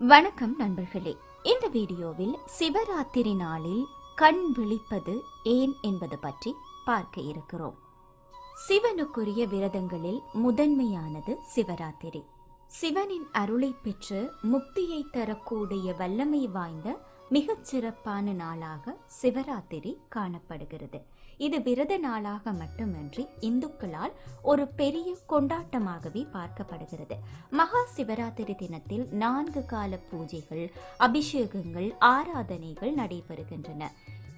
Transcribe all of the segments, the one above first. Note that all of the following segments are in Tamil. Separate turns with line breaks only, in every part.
வணக்கம் நண்பர்களே. இந்த வீடியோவில் சிவராத்திரி நாளில் கண் விழிப்பது ஏன் என்பது பற்றி பார்க்க இருக்கிறோம். சிவனுக்குரிய விரதங்களில் முதன்மையானது சிவராத்திரி. சிவனின் அருளை பெற்று முக்தியை தரக்கூடிய வல்லமை வாய்ந்த மிகச் சிறப்பான நாளாக சிவராத்திரி காணப்படுகிறது. இது விரத நாளாக மட்டுமின்றி இந்துக்களால் ஒரு பெரிய கொண்டாட்டமாகவே பார்க்கப்படுகிறது. மகா சிவராத்திரி தினத்தில் நான்கு கால பூஜைகள் அபிஷேகங்கள் ஆராதனைகள் நடைபெறுகின்றன.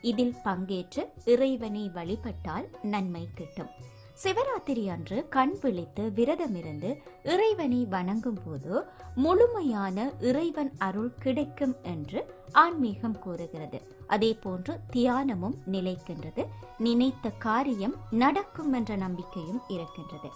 இதில் பங்கேற்று இறைவனை வழிபட்டால் நன்மை கிட்டும். சிவராத்திரி அன்று கண் விழித்து விரதமிருந்து இறைவனை வணங்கும் போது முழுமையான இறைவன் அருள் கிடைக்கும் என்று ஆன்மீகம் கூறுகிறது. அதே போன்று தியானமும் நிலைக்கின்றது. நினைத்த காரியம் நடக்கும் என்ற நம்பிக்கையும் இருக்கின்றது.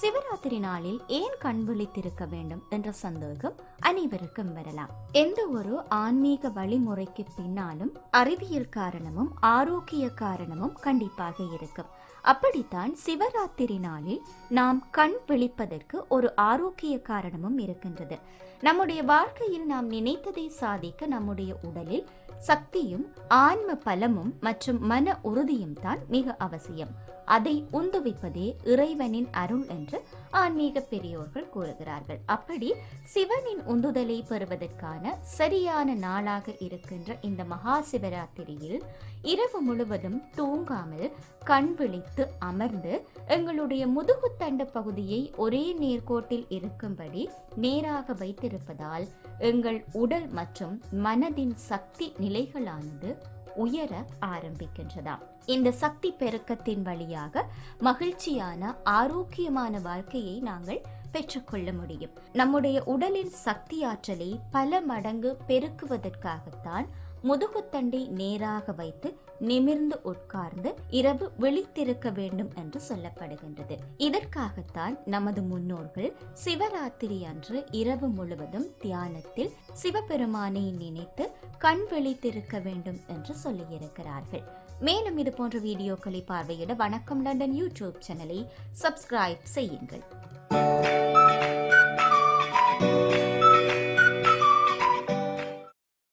சிவராத்திரி நாளில் ஏன் கண் விழித்திருக்க வேண்டும் என்ற சந்தேகம் அனைவருக்கும் வரலாம். எந்த ஒரு ஆன்மீக வழிமுறைக்கு பின்னாலும் அறிவியல் காரணமும் ஆரோக்கிய காரணமும் கண்டிப்பாக இருக்கும். அப்படித்தான் சிவராத்திரி நாளில் நாம் கண் விழிப்பதற்கு ஒரு ஆரோக்கிய காரணமும் இருக்கின்றது. நம்முடைய வாழ்க்கையில் நாம் நினைத்ததை சாதிக்க நம்முடைய உடலில் சக்தியும் ஆன்ம பலமும் மற்றும் மன உறுதியும் தான் மிக அவசியம். அதை உந்துவிப்பதே இறைவனின் அருள் என்று ஆன்மீக பெரியோர்கள் கூறுகிறார்கள். அப்படி சிவனின் உந்துதலை பெறுவதற்கான சரியான நாளாக இருக்கின்ற இந்த மகா சிவராத்திரியில் இரவு முழுவதும் தூங்காமல் கண் விழித்து அமர்ந்து எங்களுடைய முதுகுத்தண்டு பகுதியை ஒரே நேர்கோட்டில் இருக்கும்படி நேராக வைத்திருப்பதால் எங்கள் உடல் மற்றும் மனதின் சக்தி நிலைகளானது உயர ஆரம்பிக்கின்றதாம். இந்த சக்தி பெருக்கத்தின் வழியாக மகிழ்ச்சியான ஆரோக்கியமான வாழ்க்கையை நாங்கள் பெற்றுக்கொள்ள முடியும். நம்முடைய உடலின் சக்தி ஆற்றலை பல மடங்கு பெருக்குவதற்காகத்தான் முதுகுத்தண்டை நேராக வைத்து நிமிர்ந்து உட்கார்ந்து இரவு விழித்திருக்க வேண்டும் என்று சொல்லப்படுகின்றது. இதற்காகத்தான் நமது முன்னோர்கள் சிவராத்திரி அன்று இரவு முழுவதும் தியானத்தில் சிவபெருமானை நினைத்து கண் விழித்திருக்க வேண்டும் என்று சொல்லியிருக்கிறார்கள். மேலும் இது போன்ற வீடியோக்களை பார்வையிட வணக்கம் லண்டன் யூடியூப் சேனலை சப்ஸ்கிரைப் செய்யுங்கள்.